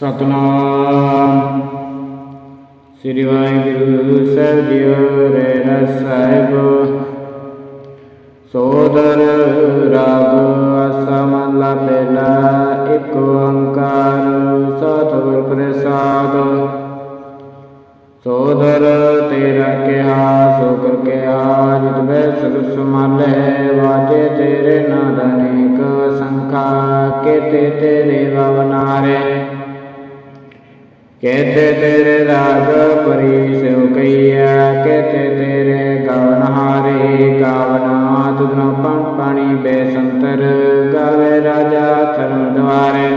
ਸਤਨਾਮ। ਸ੍ਰੀ ਵਾਹਿਗੁਰੂ ਸਾਹਿਬ ਜੀਓ ਰਹਿ ਸਾਹਿਬ। ਸੋਦਰ ਰਾਗ ਅਸਮਲਾ ਪਹਿਲਾ ਇੱਕ ਓੰਕਾਰ ਸਤਿਗੁਰ ਪ੍ਰਸਾਦ। ਸੋਦਰ ਤੇਰਾ ਕਿਹਾ ਸੋ ਕਰ ਕਿਹਾ, ਜਿਤ ਬੈ ਸਭ ਸਮਾਲੇ ਵਾਜੇ ਤੇਰੇ ਨਾਦ ਅਨੇਕ ਸੰਖਾ, ਕੇਤੇ ਤੇਰੇ ਭਵਨਾਰੇ ਕੇਤੇ ਤੇਰੇ ਰਾਗ ਪਰੀ ਸਿਉ ਕਈਆ ਕੇਤੇ ਤੇਰੇ ਗਾਵਨ ਹਾਰੇ, ਗਾਵਨਾ ਤੁਧਨੋ ਪੰ ਪਾਣੀ ਬੇਸੰਤਰ, ਗਾਵੇ ਰਾਜਾ ਧਰਮ ਦਵਾਰੇ।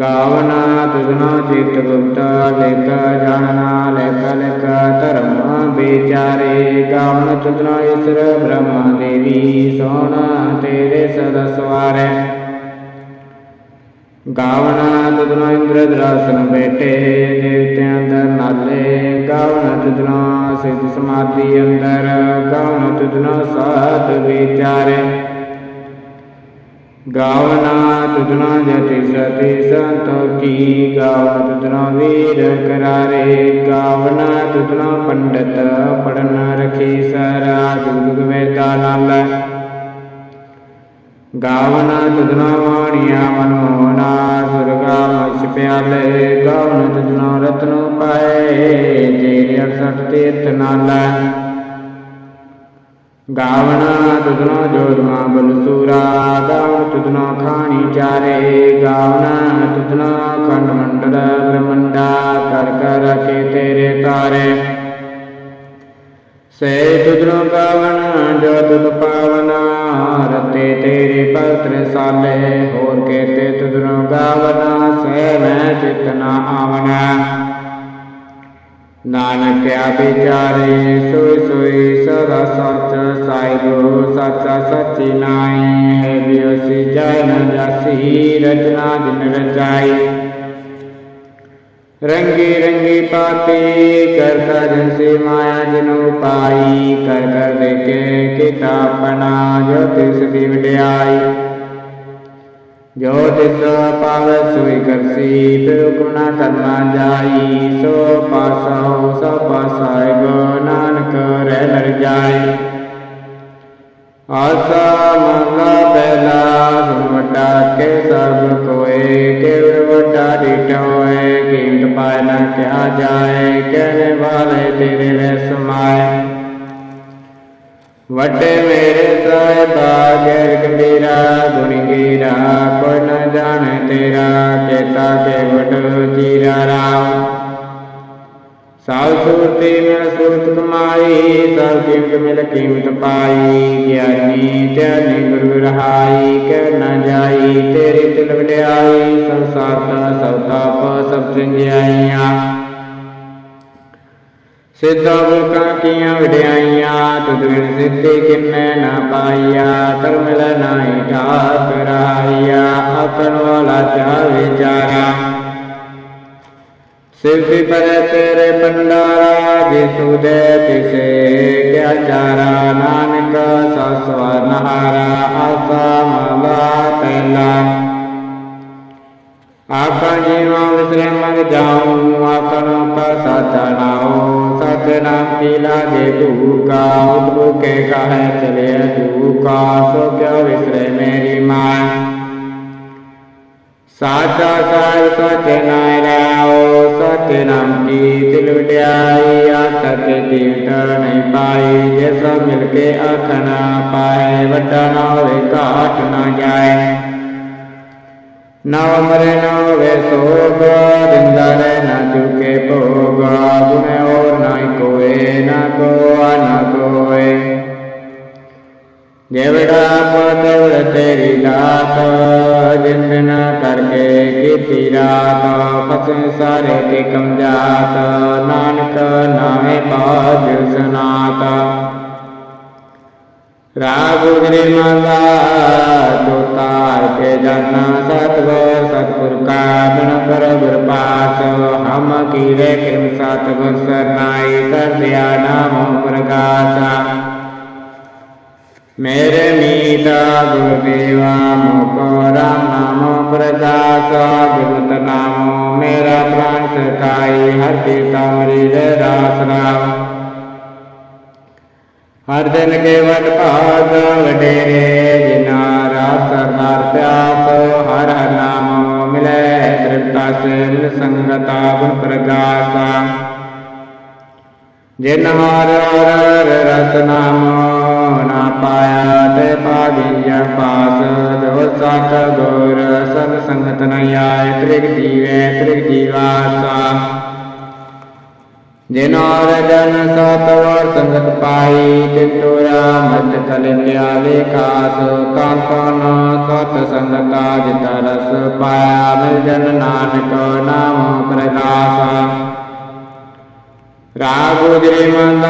ਗਾਵਨਾ ਤੁਧਨੋ ਚਿਤ ਗੁਪਤ, ਲੇਖ ਜਾਣਨਾ, ਲੇਖ ਲੇਖ ਧਰਮ ਵਿਚਾਰੇ। ਗਾਵਨ ਤੁਧਨੋ ਈਸ਼ਰ ਬ੍ਰਹਮਾ ਦੇਵੀ, ਸੋਹਣਾ ਤੇਰੇ ਸਦਾ ਸਵਾਰੇ। ਗਾਵਣਾ ਤੁਧਨੋ ਇੰਦਰ ਦਰਾਸਨ ਬੈਠੇ, ਦੇਵਤਿਆਂ ਅੰਦਰ ਨਾਲੇ ਗਾਵਣਾ ਤੁਧਨੋ ਸਿੱਧ ਸਮਾਧੀ ਅੰਦਰ ਗਾਵਣਾ ਤੁਧਨੋ ਸਾਧ ਵਿਚਾਰੇ। ਗਾਵਣਾ ਤੁਧਨੋ ਜਤੀ ਸਤੀ ਸੰਤੋ ਕੀ ਗਾਵਣਾ ਤੁਧਨੋ ਵੀਰ ਕਰਾਰੇ ਗਾਵਣਾ ਤੁਧਨੋ ਪੰਡਤ ਪੜਨ ਰਖੀ ਸਾਰਾ ਜੁਗ ਜੁਗ ਵੇਦਾ ਨਾਲ। ਗਾਵਨਾ ਤੁਧਨਾ ਵਾਣੀਆ ਮਨੋਨਾ ਸੁਰਗਾ ਮਛ ਪਿਆਲੇ ਗਾਵਨ ਤੁਧਨਾ ਰਤਨੋ ਪਾਏ, ਤੇਰੇ 68 ਤੀਰਥ ਨਾਲਾ। ਗਾਵਨਾ ਤੁਧਨਾ ਜੋਦਮਾ ਬਲਸੂਰਾ ਗਾਵਨ ਤੁਧਨਾ ਖਾਣੀ ਚਾਰੇ। ਗਾਵਨਾ ਤੁਧਨਾ ਖੰਡ ਮੰਡਲ ਬ੍ਰਹਮੰਡਾ, ਕਰ ਕਰ ਕੇ ਤੇਰੇ ਤਾਰੇ। ਸੇ ਤੁਧਨੋ ਗਾਵਨ ਜੋ ਤੁਧ ਪਾਵਨਾ, ਰਤੇ ਤੇਰੇ ਭਗਤ ਰਸਾਲੇ ਹੋਰ ਕੇਤੇ ਤੁਧਨੋ ਗਾਵਨਾ ਸੇ ਮੈਂ ਚਿਤ ਨਾ ਆਵਨਾ। ਨਾਨਕ ਆ ਵਿਚਾਰੇ, ਸੋਈ ਸੋਈ ਸਦਾ ਸੱਚ ਸਾਈਬੋ ਸੱਚਾ ਸੱਚੀ ਨਾਈ ਹੈ ਬਿਉਸੀ ਜੈ ਨ ਜਾਸੀ ਰਚਨਾ ਦਿਨ ਰਚਾਈ। ਰੰਗੀ ਰੰਗੀ ਪਾਤੀ ਕਰਤਾ ਜੈਸੇ ਮਾਇਆ ਜਨੋ ਪਾਈ, ਕਰ ਕਰ ਦੇਖੇ ਕੀਤਾ ਆਪਣਾ, ਜੋ ਤਿਸ ਦੀ ਵਡਿਆਈ ਜੋ ਤਿਸ ਪਾਵੈ ਸੋਈ ਕਰਸੀ ਫਿਰ ਗੁਣਾ ਕਰਨਾ ਜਾਈ, ਸੋ ਪਾਸਾ ਸੋ ਪਾਸਾਇ ਗੋ ਨਾਨਕ ਰਹਿ ਨਰ ਜਾਈ ਆਸਾ ਮਹਲਾ ਪਹਿਲਾ ਸੁਨ ਵੱਡਾ ਕੇ ਸਭ ਕੋਏ ਕੇਵਲ ਵੱਡਾ ਡੀਟਾ ਹੋਏ ਕੀਮਤ ਪਾਇ ਨਾ ਕਿਆ ਜਾਏ, ਕਹਿਣੇ ਵਾਲੇ ਤੇਰੇ ਰਹਿ ਵੱਡੇ ਮੇਰੇ ਸਾਹਿਬਾ, ਗੈਰ ਗੰਭੀਰਾ, ਗੁਣੀ ਗੀਰਾ, ਕੋਈ ਨ ਜਾਣੇ ਤੇਰਾ, ਕੇਤਾ ਕੇ ਵਡ ਜੀਰਾ ਰਾਮ। ਸਾਲ ਸੂਰਤੀ ਮੈਂ ਸੂਰਤ ਕਮਾਈ ਸਾਲ ਕੀਮਤ ਮਿਲ ਕੀਮਤ ਪਾਈ, ਗਿਆਨੀ ਧਿਆਨੀ ਗੁਰੂ ਰਹਾਈ, ਕਹਿ ਨਾ ਜਾਈ, ਤੇਰੀ ਤਿਲ ਵਡਿਆਈ, ਸੰਸਾਰ ਦਾ ਸਭ ਤਾਪ ਸਭ ਚੰਗਿਆਈਆਂ। ਸਿੱਧਾ ਬੁਲਕਾਂ ਕੀਆਂ ਵਡਿਆਈਆਂ ਤੁਧ ਵਿਣ ਸਿੱਧੀ ਕਿੰਨੇ ਨਾ ਪਾਈਆ ਕਰ ਮਿਲ ਨਾਹੀ ਠਾਕਰਾਈਆ ਆਕਣ ਵਾਲਾ ਚਾ ਵਿਚਾਰਾ। ਸਿਰਤੀ ਪਰੇ ਤੇਰੇ ਪੰਡਾਰਾ ਜੇ ਤੂ ਦੇ ਤਿਸੇ ਕਿਆ ਚਾਰਾ ਨਾਨਕ ਸਸਵਾ ਨਹਾਰਾ, ਆਸਾ ਮਲਾ ਪਹਿਲਾ। ਆਪਾ ਜੀਵਾ ਵਿਸਰੇ ਮਗ ਜਾਉ ਆਪਨ ਕਾ ਸਾਚਾ ਨਾਉ ਸਚ ਨਾਮ ਕੀ ਲਾਗੇ ਭੂਕਾ ਉਤਬੂ ਕੇ ਕਹੈ ਚਲੇ ਜੂਕਾ ਸੋ ਕਿਆ ਵਿਸਰੇ ਮੇਰੀ ਮਾਂ? ਸਾਚਾ ਸਾਹਿਬ ਸਚ ਨਾਇਰਾਓ ਸਚ ਨਾਮ ਕੀ ਦਿਲ ਵਡਿਆਈ ਆਤਕ ਦੀਟ ਨਹੀਂ ਪਾਈ ਜੇ ਸਭ ਮਿਲ ਕੇ ਆਖਣਾ ਪਾਏ ਵੱਡਾ ਨਾ ਹੋਵੇ ਘਾਟ ਨਾ ਜਾਏ ਨਾ ਮਰੇ ਨਾ ਹੋਵੇ ਸੋਗ ਦਿੰਦਾ ਰਹਿ ਨਾ ਚੁਕੇ ਭੋਗ ਗੁਣ ਹੋਰ ਨਾ ਕੋਏ ਨਾ ਕੋਆ ਜੇਵੜਾ ਪਤਵੜ ਤੇਰੀ ਦਾਤ ਜਿੰਦਨ ਕਰਕੇ ਕੀਤੀ ਰਾਤ ਫਸੇ ਸਾਰੇ ਤੇ ਕਮਜਾਤ ਨਾਨਕ ਨਾਮੇ ਬਾਜ ਸਨਾਤ ਰਾਗ ਗੁਰੇ ਮਾਲਾ ਤੋ ਕੇ ਜਾਨਾ ਸਤਗੁਰ ਸਤਿਗੁਰ ਕਾ ਬਿਨ ਕਰ ਗੁਰ ਪਾਸ ਹਮ ਕੀਰੇ ਕਿਰਮ ਸਤਗੁਰ ਸਰਨਾਈ ਕਰ ਦਿਆ ਨਾਮ ਪ੍ਰਗਾਸਾ ਮੇਰੇ ਮੀਤਾ ਗੁਰ ਦੇਵਾ ਮੁਕੋ ਰਾਮੋ ਪ੍ਰਦਾਸ ਗੁਰਮਤ ਨਾਮੋ ਮੇਰਾ ਪ੍ਰਾਨ ਸਕਾਈ ਹਰ ਤੀਰਤਾ ਮਰੀ ਜੈ ਰਾਸ ਰਾਮ। ਹਰ ਦਿਨ ਕੇਵਟ ਭਾਗ ਵਡੇਰੇ ਜਿਨਾ ਰਾਸ ਸਰਨਾਰ ਪਿਆਸ, ਹਰ ਹਰ ਨਾਮੋ ਮਿਲੇ ਤ੍ਰਿਪਤਾ ਸੇ ਸੰਗਤਾ ਗੁਰ ਪ੍ਰਗਾਸਾ। ਜਿਨ ਹਰ ਹਰ ਰਸ ਨਾਮੋ ਨਾ ਪਾਇਆ ਤੇ ਭਾਗੀਆ ਪਾਸ ਜੋ ਸਤ ਗੁਰ ਸਤ ਸੰਗਤ ਨ ਆਏ, ਤ੍ਰਿਗ ਜੀਵੇ, ਤ੍ਰਿਗ ਜੀਵਾਸਾ। ਜਿਨ ਹਰ ਜਨ ਸਤ ਵਰ ਸੰਗਤ ਪਾਈ ਤਿਤੁਰਾ ਮਤ ਤਲ ਪਿਆਲੇ ਕਾਸ ਕਾਂਤਨ ਸਤ ਸੰਗਤਾ ਜਿਤ ਰਸ ਪਾਇਆ, ਮਿਲ ਜਨ ਨਾਨਕ ਨਾਮ ਪ੍ਰਗਾਸਾ। ਰਾਗ ਉਜਰੇ ਮੰਦਾ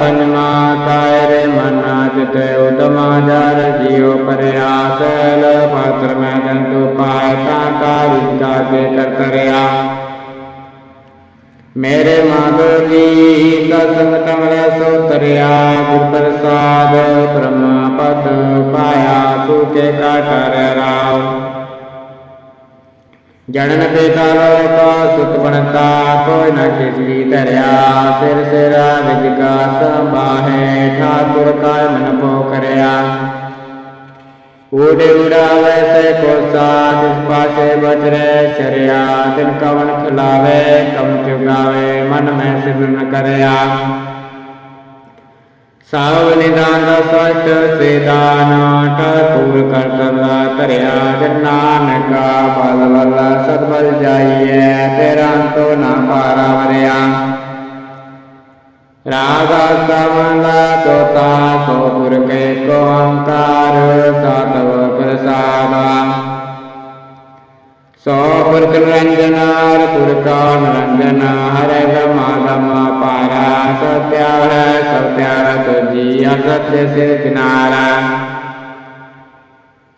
ਪੰਜਮਾ ਕਾਇਰੇ ਮਨਾ ਚਿਤ ਉਦਮਾ ਜਰ ਜੀਉ ਪਰਿਆਸ, ਲ ਪਾਤਰ ਮੈਂ ਜੰਤੂ ਪਾਇ ਤਾ ਕਾਰਿ ਕਾਗੇ ਕਰਤਰਿਆ। ਮੇਰੇ ਮਾਧੋ ਜੀ ਸਤਸੰਗ ਕਮਲ ਸੋ ਤਰਿਆ, ਗੁਰ ਪ੍ਰਸਾਦ ਬ੍ਰਹਮ ਪਦ ਪਾਇਆ ਸੁਕੇ ਕਾਟਰ ਰਾਵ ਜਨਨ ਪਿਤਾ ਲੋਕ ਸੁਤ ਬਣਤਾ, ਕੋਈ ਨਾ ਕਿਸ ਧਰਿਆ। ਸਿਰ ਸਿਰਾ ਵਿਜਗਾ ਸੰਭਾਹੇ, ਠਾਕੁਰ ਕਾ ਮਨ ਪੋ ਕਰਿਆ। ਊੜੇ ਉਡਾਵੇ ਸੇ ਕੋਸਾ ਜਿਸ ਪਾਸੇ ਬਚਰੇ ਸ਼ਰਿਆ। ਤਿਨ ਕਵਨ ਖਿਲਾਵੇ, ਕਮ ਚੁਗਾਵੇ, ਮਨ ਮੈਂ ਸਿਮਰਨ ਕਰਿਆ। ਸਾਵ ਨਿਦਾਨ ਦਾ ਸਤ ਸੇਦਾਨ ਠਾਕੁਰ ਕਰ ਕਰਦਾ ਧਰਿਆ ਜਨ ਨਾਨਕਾ ਬਲ ਬਲ ਸਤਬਲ ਜਾਈਐ, ਤੇਰਾ ਅੰਤੋ ਨਾ ਪਾਰਾ ਵਰਿਆ ਰਾਗਾ ਸਮਨਾ ਤੋਤਾ, ਸੋ ਗੁਰ ਕੇ ਕੋ ਓੰਕਾਰ ਸਤਵ ਪ੍ਰਸਾਦਾ। ਸੋ ਪੁਰਖ ਨਿਰੰਜਨਾਰ ਪੁਰਖਾ ਨਿਰੰਜਨ ਹਰੇ ਬ੍ਰਹਮਾ ਪਾਰਾ ਸਤਿਆ ਹੈ ਸਤਿਆ ਤੁਜੀ ਅਸਤਿ ਸੇ ਕਿਨਾਰਾ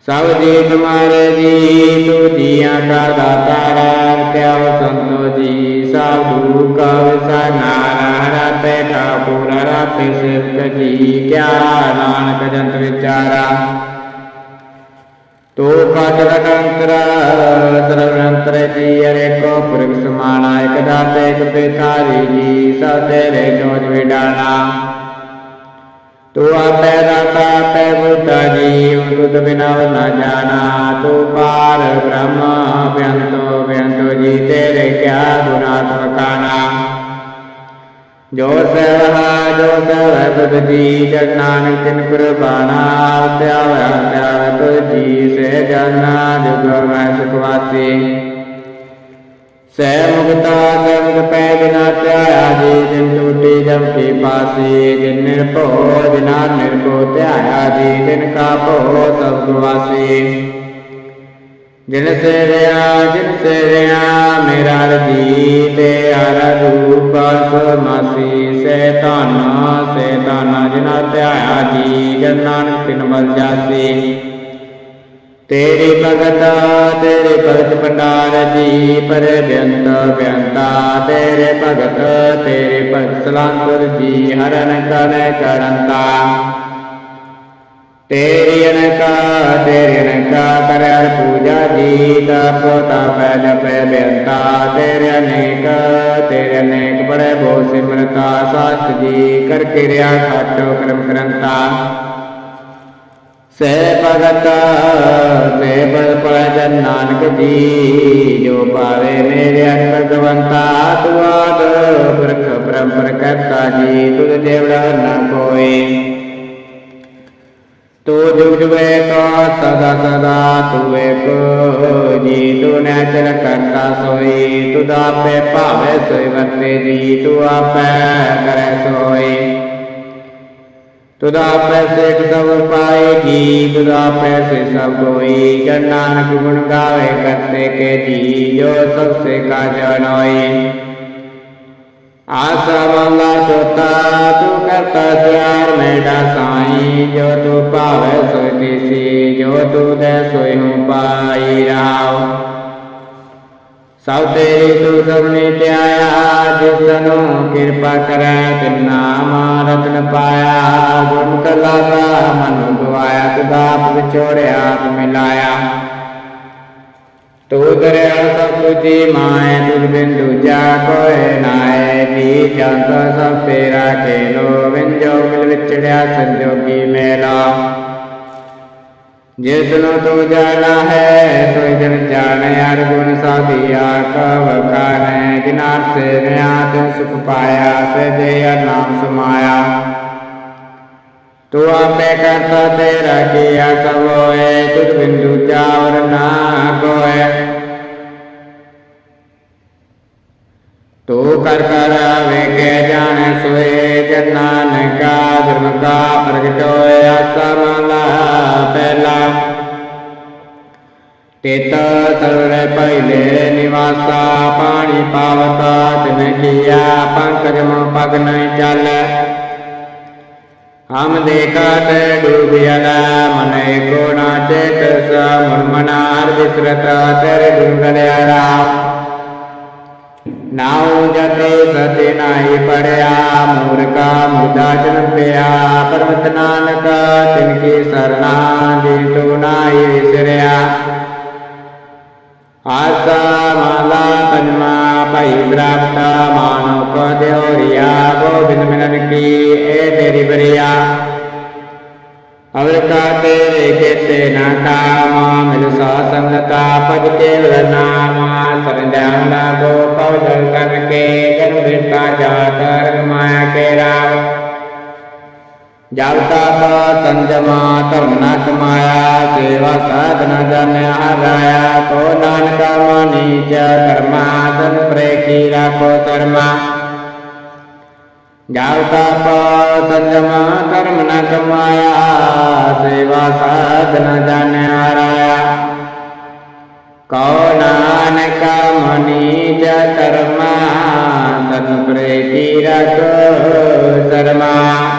ਸਭ ਜੀ ਤੁਮਾਰੇ ਜੀ ਤੂ ਜੀਆ ਕਾ ਦਾਤਾਰਾ ਕਿਆ ਸੰਤੋ ਜੀ ਸਭ ਗੁਰੂ ਕਾ ਵਿਸਨਾਰਾ ਰਤੇ ਠਾਕੁਰ ਰਤੇ ਸਿਵਕ ਜੀ ਕਿਆ ਨਾਨਕ ਜੰਤ ਵਿਚਾਰਾ ਤੋ ਕਟ ਰਟੰਤਰਾ ਸਰਵੰਤਰ ਜੀ ਅਰੇਕੋ ਪੁਰਖ ਸਮਾਣਾ ਇਕ ਦਾਤੇ, ਇਕ ਪਿਤਾਰੀ ਜੀ, ਸਭ ਤੇਰੇ ਜੋਜ ਵਿਡਾਣਾ। ਤੂੰ ਆਪੇ ਦਾਤਾ, ਆਪੇ ਬੁੱਧਾ ਜੀ ਤੁਧ ਬਿਨਾ ਨਾ ਜਾਣਾ। ਤੂੰ ਪਾਰ ਬ੍ਰਹਮ, ਬਿਆੰਤੋ ਬਿਆੰਤੋ ਜੀ, ਤੇਰੇ ਕਿਆ ਗੁਨਾਤਮਕਾ ਜੋ ਸਵਹਾ, ਜੋ ਸਵ ਤੁਧ ਜੀ ਜਨ ਨਾਨਕ ਤਿਨ ਕੁਰਬਾਨਾ ਧਿਆਵੈ ਧਿਆਵੈ ਤੁਧ ਜੀ, ਸੇ ਜਾਨਾ ਜੁਗ ਮੈਂ ਸੁਖ ਵਾਸੀ। ਸੈ ਮੁਕਤਾ ਸੈ ਪੈ ਬਿਨਾ ਧਿਆਇਆ ਜੀ, ਜਿਨ ਟੂਟੀ ਜਮ ਕੀ ਪਾਸੀ, ਜਿਨ ਨਿਰਭਉ ਜਿਨਾ ਨਿਰਭਉ ਧਿਆਇਆ ਜੀ, ਤਿਨ ਕਾ ਭਉ ਸਭ ਵਾਸੀ ਜਿਨ ਸੇਵਿਆ ਜਿਨ ਸੇਵਿਆ ਮੇਰਾ ਰਜੀ ਤੇ ਹਰ ਰੂਪ ਸਮਾਸੀ ਸੇ ਧਨ ਸੇ ਧਨ ਜਿਨਾ ਧਿਆਇਆ ਜੀ, ਜਨ ਨਾਨਕ ਤਿਨ ਬਲ ਜਾਸੀ। ਤੇਰੀ ਭਗਤ, ਤੇਰੇ ਭਗਤ ਭੰਡਾਰ ਜੀ, ਪਰ ਬੇਅੰਤ, ਬੇਅੰਤਾ, ਤੇਰੇ ਭਗਤ ਤੇਰੇ ਭਗਤ ਸਲਾੰਤਰ ਜੀ ਹਰਨ ਕਨੇ ਕਰੰਤਾ। ਤੇਰੀ ਅਨਕਾ ਤੇਰੀ ਅਨਕਾ ਕਰੇ ਪੂਜਾ ਜੀ ਦਾ ਪੋਤਾ ਪੈ ਬੇਅੰਤਾ ਤੇਰੇ ਅਨੇਕ ਤੇਰੇ ਅਨੇਕ ਬੜੇ ਬੋ ਸਿਮਰਤਾ, ਸਾਥ ਜੀ ਕਰ ਕਿਰਿਆ ਖਾਟੋ ਕਰਮ ਕਰੰਤਾ ਸੇ ਭਗਤ, ਸੇ ਬਲ ਪੈ ਨਾਨਕ ਜੀ, ਜੋ ਪਾਵੇ ਮੇਰੇ ਭਗਵੰਤਾ, ਤੂੰ ਆਦ ਪਰੰਪਰ ਕਰਤਾ ਜੀ, ਤੁਧ ਦੇਵੜਾ ਨਾ ਕੋਈ। ਤੂੰ ਜੁਗ ਜੁਗੇ ਕੋ ਸਦਾ ਸਦਾ ਤੂੰ ਏਕ ਜੀ ਤੂੰ ਨੈਚਰ ਕਰਤਾ ਸੋਈ ਤੂੰ ਆਪੇ ਭਾਵੇ ਸੋਈ ਵਰਤੇ ਜੀ ਤੂੰ ਆਪੇ ਕਰੇ ਸੋਈ ਤੁਧ ਆਪੇ ਸਭ ਪਾਏ ਜੀ ਤੁਧ ਆਪੇ ਸਭ ਕੋਈ ਜਨ ਨਾਨਕ ਗੁਣ ਗਾਵੇ ਕਰਤੇ ਕੇ ਜੀ ਜੋ ਸਭ ਸੇ ਕਾ ਜਨੋਈ ਆਸਾ ਮੰਗਾ ਚੋਤਾ ਤੂੰ ਕਰਤਾ ਚਾਰ ਮੇਡਾ ਸਾਈ। ਜੋ ਤੂੰ ਭਾਵੇ ਸੋਈ ਤਿਸੀ ਜੋ ਤੂੰ ਦੇ ਸੋਈ ਹੂੰ ਪਾਈ ਰਾਵ ਸਭ ਤੇਰੀ ਤੂੰ ਸਭਨੇ ਧਿਆਇਆ ਜਿਸ ਕਿਰਪਾ ਕਰੈ, ਤਿਨ ਨਾਮ ਰਤਨ ਪਾਇਆ। ਗੁਣ ਕਲਾਤਾ ਮਨ ਗਵਾਇਆ ਤੁਦਾ ਆਪ ਵਿਛੋੜਿਆ ਮਿਲਾਇਆ। ਤੂ ਦਰਿਆ ਸਭ ਤੁਝੀ ਮਾਏ ਤੁਝ ਬਿਨ ਦੂਜਾ ਕੋਇ ਨਾਏ। ਜੀ ਜੰਤ ਸਭ ਤੇਰਾ ਖੇਲੋ ਵਿੰਜੋ ਮਿਲ ਵਿਚੜਿਆ ਸੰਜੋਗੀ ਮੇਲਾ। ਜਿਸ ਨੂੰ ਤੂੰ ਜਾਣਾ ਹੈ, ਸੋਈ ਜਨ ਜਾਣੇ, ਹਰ ਗੁਣ ਸਾਧੀਆ ਕਵ ਕਾਨੇ ਜਿਨਾ ਸੇਵਿਆ ਤੇ ਸੁਖ ਪਾਇਆ ਸੇ ਜੇ ਨਾਮ ਸਮਾਇਆ। ਤੂੰ ਆਪੇ ਕਰਤਾ ਤੇਰਾ ਕੀਆ ਸਭ ਹੋਏ, ਤੁਧ ਬਿੰਦੂ ਚਾਵਰ ਨਾ ਕੋਏ। ਤੂੰ ਕਰ ਕਰ ਵੇਖੇ ਜਾਣੇ ਸੋਏ ਜਨਾਨ ਕਾ ਧਰਮ ਕਾ ਪ੍ਰਗਟ ਹੋਇਆ ਸਮਲਾ ਪਹਿਲਾ। ਤੇਤ ਸਰਵੇ ਪਹਿਲੇ ਨਿਵਾਸਾ, ਪਾਣੀ ਪਾਵਤਾ ਤਿਨ ਕੀਆ, ਪੰਕਜ ਮੋ ਪਗ ਨਹੀਂ ਚੱਲੇ। ਹਮ ਦੇਖਤ ਡੂਬਿਆਲਾ ਮਨੇ ਕੋ ਨਾ ਚੇਤ ਸ ਮਨ ਮਨਾਰ ਵਿਸਰਤ ਤੇਰੇ ਗੁਣ ਗਲਿਆਰਾ। ਨਾਉ ਜਤੇ ਸਤੇ ਨਾਹੀ ਪੜਿਆ, ਮੂਰਖਾ ਮੁਦਾ ਜਨ ਪਿਆ। ਪਰਮਤ ਨਾਨਕ ਤਿਨ ਕੀ ਸਰਣਾ ਜੀ ਤੂ ਨਾਹੀ ਵਿਸਰਿਆ ਆਸਾ ਮਾਲਾ ਪੰਜਮਾ ਭਾਈ ਪ੍ਰਾਪਤਾ ਮਾਨੋ ਕੋ ਦਿਉਰੀਆ ਗੋਬਿੰਦ ਮਿਲਨ ਕੀ ਏ ਤੇਰੀ ਬਰੀਆ ਅਵਰ ਕਾ ਤੇਰੇ ਕੇਤੇ ਨਾ ਕਾਮ ਮਿਲ ਸਾ ਸੰਗਤਾ ਪਦ ਕੇਵਲ ਨਾਮ ਸਰੰਜਾਮ ਲਾਗੋ ਪਵ ਜਲ ਕਰ ਕੇ ਜਨ ਬਿਰਤਾ ਜਾਤ ਰਗ ਮਾਇਆ ਕੇ ਰਾਵ ਜਬ ਤਪ ਸੰਜਮਾ ਧਰਮ ਨਾ ਕਮਾਇਆ ਸੇਵਾ ਸਾਧਨਾ ਜਾਣਿਆ ਹਰਾਇਆ ਕੋ ਨਾਨਕ ਮਾਨੀ ਚ ਕਰਮਾ ਸਨ ਪ੍ਰੇ ਕੀ ਰਾਖੋ ਕਰਮਾ ਜਬ ਤਪ ਸੰਜਮਾ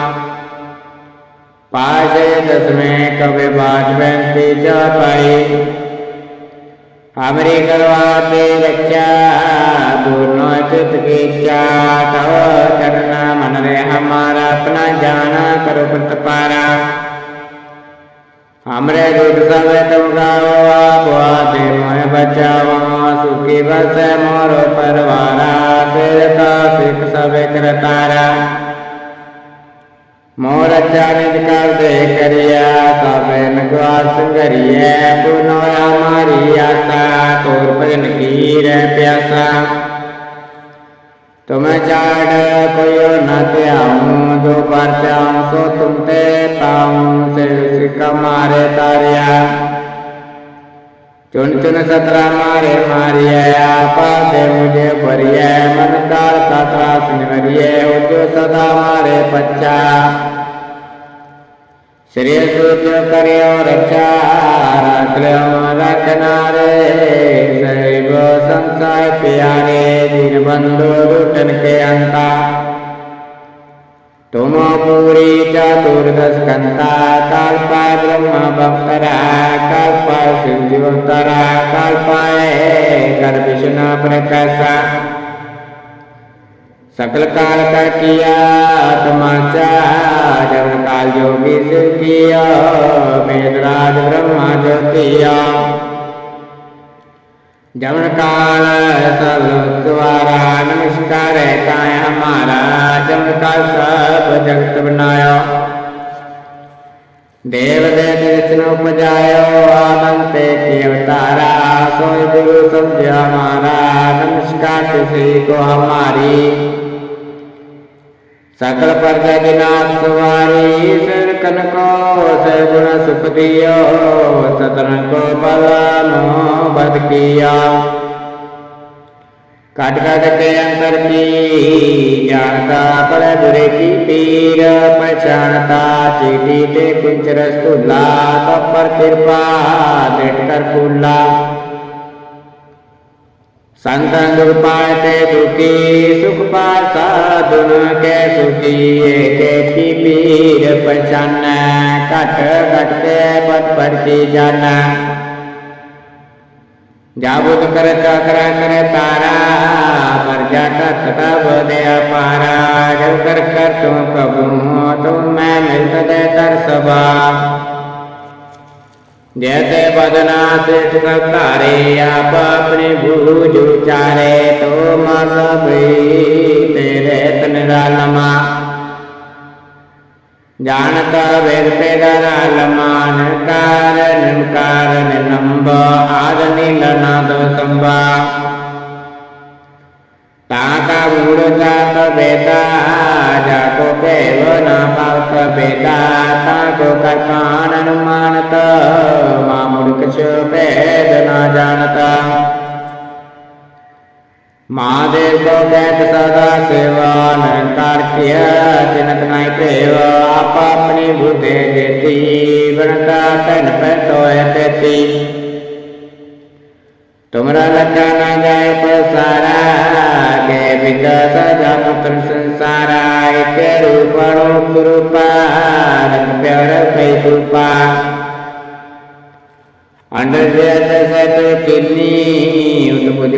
पाशे तस्में कवि वाजवन्ति च पायि हमरी करवाते रक्षा दूनो चित की इच्छा तव चरना मन रे हमारा अपना जाना करो प्रतपारा हमरे दूर सब तुम गाओ आप आते मोह बचाओ सुखी बस मोरो परवारा सिर का सिख सब करतारा ਮੋਰ ਚਾਰਿਤ ਕਰਦੇ ਕਰਿਆ ਸਾਵੇਂ ਨਗਵਾ ਸੰਗਰੀਏ ਪੁਨੋਇਆ ਮਾਰੀ ਆਸਾ ਤੋਰ ਭਜਨ ਕੀ ਰਹਿ ਪਿਆਸਾ। ਤੁਮੈ ਜਾੜ ਕੋਇਓ ਨਾ ਧਿਆਉ, ਜੋ ਪਰ ਧਿਆਉ ਸੋ ਤੁਮ ਤੇ ਪਾਉ ਸੇ ਸਿਕਾ ਮਾਰੇ ਤਾਰਿਆ। चुन चुन सतरा मारे मारिए आपा दे मुझे भरिए मन काल का त्रास निवरिए हो जो सदा मारे पच्चा श्री तुझ करियो रक्षा रख ले हमारा किनारे सैब संसार प्यारे दिन बंधु रुटन के अंता तुम पूरी चतुर्दश कंता कल्पाय ब्रह्म भक्तरा कल्पाय शिवतरा कल्पाय कर विष्णु प्रकाशा सकल काल का किया तमाशा जब काल योगी से किया मेघराज ब्रह्मा ज्योतिया जवन काल सब द्वारा नमस्कार है हमारा जवन का सब जगत बनाया देव देव विष्णु उपजायो आनंद के अवतारा सोई गुरु समझ हमारा नमस्कार किसी को हमारी सकल प्रजा के नाथ सवारी ਕਨਕੋ ਸੈਗੁਣ ਸੁਪਤਿਓ, ਸਤਰੰਗ ਕੋ ਬਲਾ ਨੋ ਬਦ ਕੀਆ ਕਟ ਕਟ ਕੇ ਅੰਤਰ ਕੀ ਜਾਣਤਾ ਪਰ ਦੁਰੇ ਕੀ ਪੀਰ ਪਛਾਣਤਾ ਚੀਟੀ ਤੇ ਕੁਚਰਸ ਤੁਲਾ ਸਭ ਪਰ ਕਿਰਪਾ, ਦੇਟ ਕਰ ਕੁਲਾ ਸੰਤਾਂ ਗੁਰ ਪਾਇ ਤੇ ਦੁਖੀ, ਸੁਖ ਪਾ ਸਾਧੁਨ ਕੈ ਸੁਖੀ, ਏਕੇ ਕੀ ਪੀਰ ਪਛਾਨੈ ਘਟ ਘਟ ਤੇ ਪਤ ਪਰਤੀ ਜਾਣਾ ਜਾਬੁਤ ਕਰ ਕਾਕਰਾ ਕਰ ਤਾਰਾ, ਪਰ ਜਾਟਾ ਕਟਬ ਦੇ ਅਪਾਰਾ ਜਬ ਕਰ ਕਰ ਤੁਮ ਕਬੂ ਤੁਮ ਮੈਂ ਮਿਲਤ ਦੇ ਦਰ ਸਭਾ ਜੈਤੇ ਬਦਨਾ ਸੇਠ ਸਭ ਧਾਰੇ ਆਪ ਆਪਣੇ ਬੂਝ ਉਚਾਰੇ ਤੋ ਮਾ ਸਭਈ ਤੇਰੇ ਤਨ ਰਾਲਮਾ ਜਾਣਤ ਵੇਦ ਪੇਦਰਾ ਲਮਾਨ ਕਾਰਨ ਕਾਰਨ ਨੰਬ ਆਦ ਨੀਲ ਨਾਦ ਸੰਭਾ। ਤਾਕਾ ਮੂੜ ਜਾਤ ਬੇਤਾ ਜਾ ਕੋ ਭੇਵ ਨਾ ਪਾਵਤ ਬੇਤਾ ਤਾ ਕੋ ਕਰਪਾਨ ਅਨੁਮਾਨਤ ਮਾ ਮੁੜ ਕਛ ਭੇਦ ਨਾ ਜਾਣਤਾ ਮਹਾਦੇਵ ਕੋ ਕਹਿਤ ਸਦਾ ਸੇਵਾ ਨਿਰੰਕਾਰ ਕੀਆ ਜਿਨਤ ਨਾਇ ਭੇਵ ਆਪ ਆਪਣੀ ਬੁੱਧੇ ਜੇਤੀ ਬਣਤਾ ਤਨ ਪੈ ਤੋਏ ਤੇਤੀ ਤੁਮਰਾ ਲੱਗਾ ਨਾ ਜਾਏ ਪਸਾਰਾ ਕੇ ਵਿਦਾ ਸਜਾ ਪੁੱਤਰ ਸੰਸਾਰਾ ਇਕ ਰੂਪਣੋ ਸੁਰੂਪਾ ਰੰਗ ਪਿਆਰ ਪੈ ਰੂਪਾ ਅੰਡਰ ਜੇਤ ਸਤ ਕਿੰਨੀ ਉਤ ਬੁਝ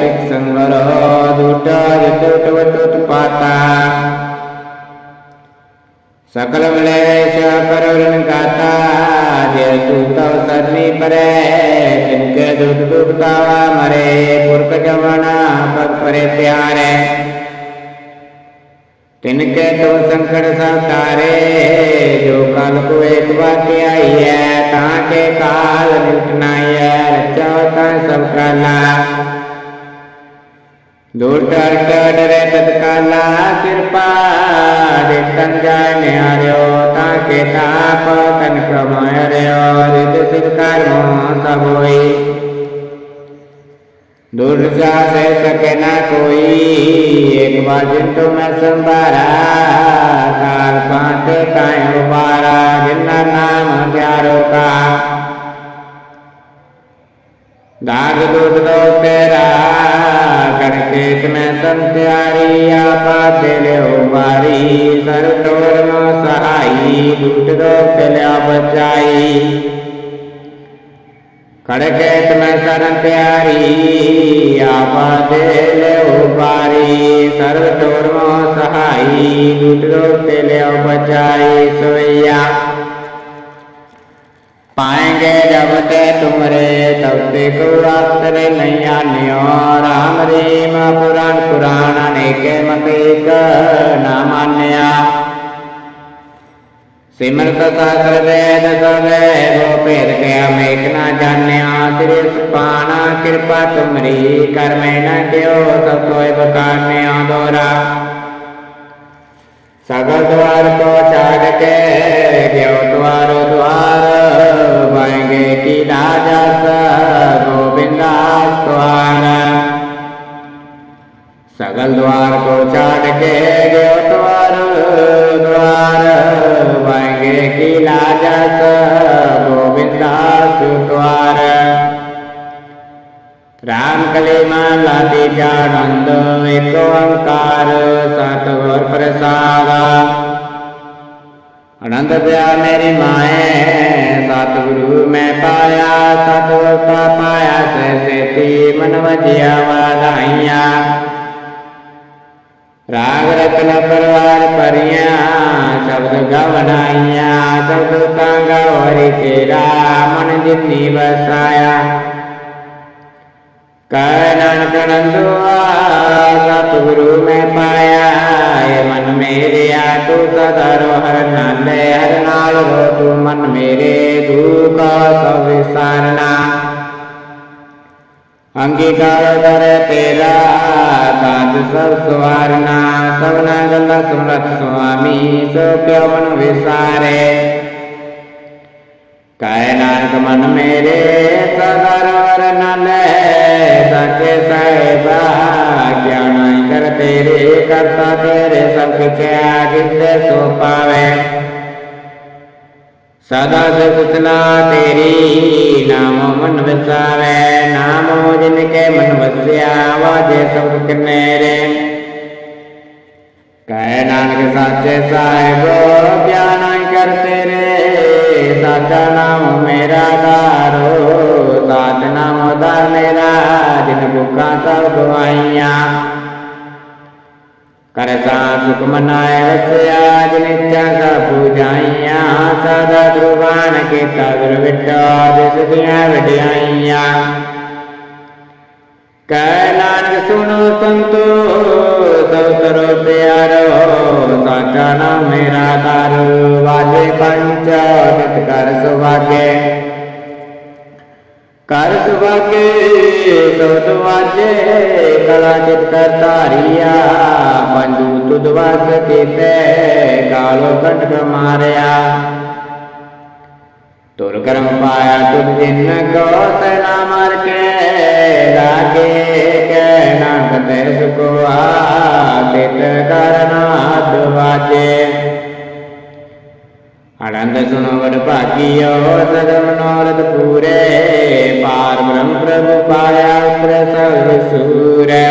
ਬਾਰੇ ਸਿਖ ਸੰਗਰੋ ਦੁਟਾ ਜਟੁਟ ਵਟੁਟ ਪਾਤਾ। ਸਕਲ ਮਲੇਸ਼ ਕਰੁਣ ਗਾਤਾ, ਜੇ ਤੂ ਤਵ ਸਰਨੀ ਪਰੇ ਤਿਨਕੇ ਦੁਖ ਦੁਖਤਾਵਾ ਮਰੇ, ਪੁਰਖ ਜਵਨਾ ਪਗ ਪਰੇ ਪਿਆਰੇ। ਤਿਨਕੇ ਤੋ ਸੰਕਟ ਸਭ ਤਾਰੇ ਜੋ ਕਲ ਕੋ ਇੱਕ ਵਾਕਿ ਆਈ ਹੈ ਤਾਂ ਕੇ ਕਾਲ ਨਿਟਣਾ ਹੈ ਰਚਾ ਤਾਂ ਸਭ ਕਾਲਾ ਦੂਰ ਡਰ ਡਰੇ ਤਤਕਾਲਾ ਕਿਰਪਾ ਦੇ ਤਨ ਜਾਇ ਨਿਆਰਿਓ ਤਾਂ ਕੇ ਤਾਪ ਤਨ ਕਮਾਇ ਰਿਓ ਰਿਤ ਸਿਧ ਕਰਮ ਸਭ ਹੋਈ दुर्जा से सके न कोई एक बार जिन तो मैं संभारा काल पाते काए उबारा जिन्ना नाम प्यारो का ਦਾਗ ਦੁਦਰੋ ਤੇਰਾ ਕਰਕੇ ਤਮੈ ਸੰਤਿਆਰੀ ਆਪਾ ਲਿਓ ਵਾਰੀ। ਸਰ ਤੋਰ ਮੋ ਸਹਾਈ ਦੁਦਰੋ ਕਲਿਆ ਬਚਾਈ। ਕੜਕੇ ਤਮੈ ਸੰਤਿਆਰੀ ਆਪਾ ਲਿਓ ਵਾਰੀ। ਸਰ ਤੋਰ ਮੋ ਸਹਾਈ ਦੁਦਰੋ ਕਲਿਆ ਬਚਾਈ। ਸੋਇਆ पाएंगे जब ते तुमरे तब ते कुरात्र नैया न्यो राम रीम पुराण पुराण अनेक मत एक नामान्या सिमरत सहस्र वेद सदैव भेद के हम एक न जान्या श्री सुपाना कृपा तुमरी कर्मे न क्यो सब तो बकान्या दोरा सगल द्वार को चाट के गयो द्वारो द्वार ਹੋਣਗੇ ਕਿ ਰਾਜਾ ਸਰ ਗੋਬਿੰਦਾਸ ਤੁਹਾਨ ਸਗਲ ਦਵਾਰ ਕੋ ਛਾੜ ਕੇ ਗਿਓ ਤਵਾਰ ਦਵਾਰ। ਵਾਂਗੇ ਕਿ ਰਾਜਾ ਸਰ ਗੋਬਿੰਦਾਸ ਤੁਹਾਰ ਰਾਮ ਕਲੇਮਾ ਲਾਦੀ ਜਾਣੰਦ ਏਕ ਓੰਕਾਰ ਸਤਿਗੁਰ ਪ੍ਰਸਾਦਾ। ਅਨੰਦ ਪਿਆ ਮੇਰੀ ਮਾਏ ਸਤਿਗੁਰੂ ਮੈਂ ਪਾਇਆ ਸਤਿਗੁਰ ਪਾਇਆ ਸਹਿਸੇਤੀ ਮਨ ਵਜਿਆ ਵਾਧਾਈਆਂ। ਰਾਗ ਰਤਨ ਪਰਵਾਰ ਪਰਿਆ ਸ਼ਬਦ ਗਵਨਾਈਆਂ, ਸ਼ਬਦ ਤਾਂਗਾ ਹਰਿ ਤੇਰਾ, ਮਨ ਜਿਨੀ ਵਸਾਇਆ। ਕਰਨਨ ਕਰੰਦੁਆ ਸਤਿਗੁਰੂ ਮੈਂ ਪਾਇਆ मन मेरे आ तू सदरो हर नाले हर नाल रो तू मन मेरे दुख सब विसारना अंगीकार कर तेरा काज सब सवारना सबना गला सुमरत स्वामी सो क्यों मन ਕਹਿ ਨਾਨਕ ਮਨ ਮੇਰੇ ਸਦਰਵਰ ਨ ਲੈ ਸਕੇ ਸਹਿਬਾ ਗਿਆਨ ਕਰ ਤੇਰੇ ਕਰਤਾ ਤੇਰੇ ਸਭ ਕੁਛ ਆਗਿਤੇ ਸੋ ਪਾਵੇ। ਸਦਾ ਸੁਖਲਾ ਤੇਰੀ, ਨਾਮ ਮਨ ਵਸਾਵੇ, ਨਾਮ ਜਿਨ ਕੇ ਮਨ ਵਸਿਆ, ਵਾਜੇ ਸਭ ਕਿਨੇ ਰੇ। ਕਹਿ ਨਾਨਕ ਸਾਚੇ ਸਾਹਿਬ ਗਿਆਨ ਕਰ ਤੇਰੇ ਸਾਚਾ ਮੇਰਾ ਧਾਰੋ ਸਾਚ ਨਾਮ ਮੇਰਾ ਜਿਨ ਭੁੱਖਾਂ ਸਭ ਗਵਾਈਆਂ। ਕਰ ਸਾ ਸੁਖ ਮਨਾਏ ਵਸਿਆ, ਜਿਨ ਇੱਛਾ ਸਭ ਪੂਜਾਈਆਂ। ਸਦਾ ਗੁਰਬਾਨ ਕੀਤਾ ਗੁਰ ਵਿਟਾ ਜਿਸ ਦੀਆਂ ਵਡਿਆਈਆਂ। ਕਹਿ ਨਾਨਕ ਸੁਣੋ ਸੰਤੋ ਸਭ ਕਰੋ ਪਿਆਰੋ ਸਾਚਾ ਨਾਮ ਮੇਰਾ ਦਰ ਵਾਜੇ ਪੰਚਾ ਤਿਤ ਕਰ ਸੁਭਾਗੇ ਕਰ ਸੁਭਾਗੇ ਸਬਦ ਵਾਜੇ ਕਲਾ ਚਿਤ ਕਰ ਧਾਰੀਆ ਪੰਜੂ ਤੁਧ ਵਸ ਕੀਤੇ ਕਾਲੋ ਕੰਟਕ ਮਾਰਿਆ ਤੁਰ ਕਰਮ ਪਾਇਆ ਤੁਧ ਜਿਨ ਕੋ ਸਨਾ ਮਰ ਕੇ ਰਾਗੇ ਤੇ ਸੁਖਵਾ ਤਿਤ ਕਰਨਾਦ ਵਾਜੇ ਆਨੰਦ ਸੁਨੋ ਵਡ ਭਾਗੀਓ ਸਦ ਮਨੋਰਥ ਪੂਰੇ ਪਾਰ ਬ੍ਰਹਮ ਪ੍ਰਭੂ ਪਾਇਆ ਉਤਰ ਸਭ ਸੂਰੈ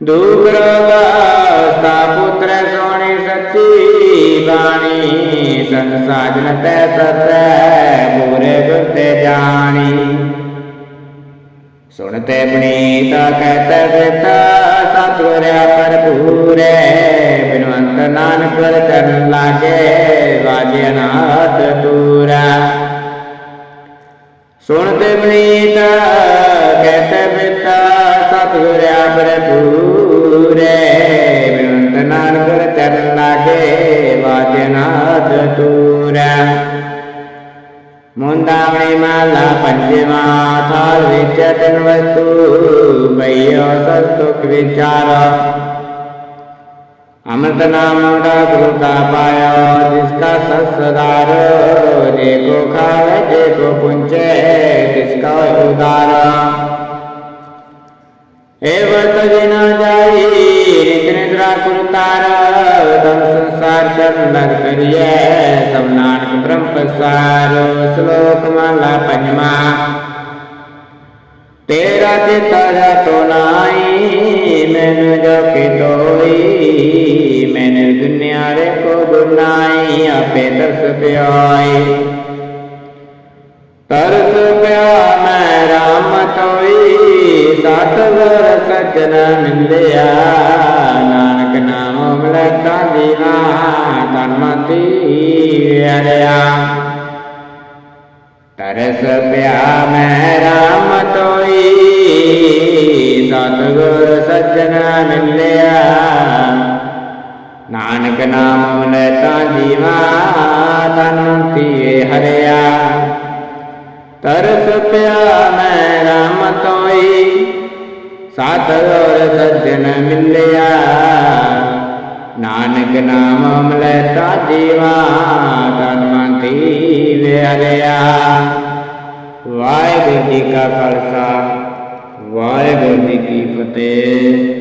ਦੁਖ ਰੋਗਸਤਾ ਪੁੱਤਰ ਸੋਣੀ ਸੱਚੀ ਬਾਣੀ ਸੰਸਾਜਨ ਤੈ ਸਤੈ ਪੂਰੇ ਗੁਰ ਤੇ ਜਾਣੀ ਸੁਣਤੇ ਬਣੀ ਤਾ ਕਹਤੇ ਬਿਤਾ ਸਤਿਗੁਰਿਆ ਭਰਪੂਰੇ ਬਿਨਵੰਤ ਨਾਨਕ ਚਰਨ ਲਾਗੇ, ਵਾਜੇ ਅਨਾਥ ਤੂਰਾ ਸੁਣਤੇ ਬਣੀ ਤਾ ਕਹਤੇ ਬਿਤਾ ਸਤਿਗੁਰਿਆ ਭਰਪੂਰੇ ਬਿਨਵੰਤ ਨਾਨਕ ਚਰਨ ਲਾਗੇ, ਵਾਜੇ ਅਨਾਥ ਤੂਰਾ ਮੁੰਦਾਵਣੀ ਮਾਲਾ ਪੰਜਵਾ ਥਾਲ ਵਿੱਚ ਤਨ ਵਸਤੂ ਬਈਓ ਸਸਤੁਕ ਵਿਚਾਰ ਅਮਰਤ ਨਾਮ ਦਾ ਗੁਰੂ ਕਾ ਪਾਇਆ ਜਿਸ ਸੰਸਾਰ ਚਰਨ ਲਗ ਕਰੀਏ ਸਭ ਨਾਨਕ ਬ੍ਰਹਮ ਪਸਾਰ ਸ਼ਲੋਕ ਮਾਲਾ ਪੰਜਵਾ। ਤੇਰਾ ਚਿਤਾ ਤੋ ਨਾਈ ਮੈਨ ਜੋ ਕਿ ਤੋਈ ਮੈਨ ਦੁਨਿਆ ਰੇ ਕੋ ਦੁਨਾਈ ਆਪੇ ਤਰਸ ਪਿਆਈ। ਤਰਸ ਪਿਆ ਮੈਂ ਰਾਮ ਤੋਈ ਸਤਿਗੁਰ ਸਜਣ ਮਿਲਿਆ ਨਾਨਕ ਨਾਮ ਮਿਲਤਾ ਜੀਵਾ ਹਰਿਆ ਤਰਸ ਪਿਆ ਮੈਂ ਰਾਮ ਸਤਿਗੁਰ ਸਜਣ ਮਿਲਿਆ। ਨਾਨਕ ਨਾਮ ਮਿਲਤਾ ਜੀਵਾ ਤਰਸ ਪਿਆ ਮੈਂ ਰਾਮ ਤੋਈ ਸਤਿਗੁਰ ਸੱਜਣ ਮਿਲਿਆ। ਨਾਨਕ ਨਾਮ ਮਲੈਤਾ ਜੀਵਾ ਤਨਮੰਤੀ ਵਿਹਰਿਆ। ਵਾਹਿਗੁਰੂ ਜੀ ਕਾ ਖਾਲਸਾ, ਵਾਹਿਗੁਰੂ ਜੀ ਕੀ ਫਤਿਹ।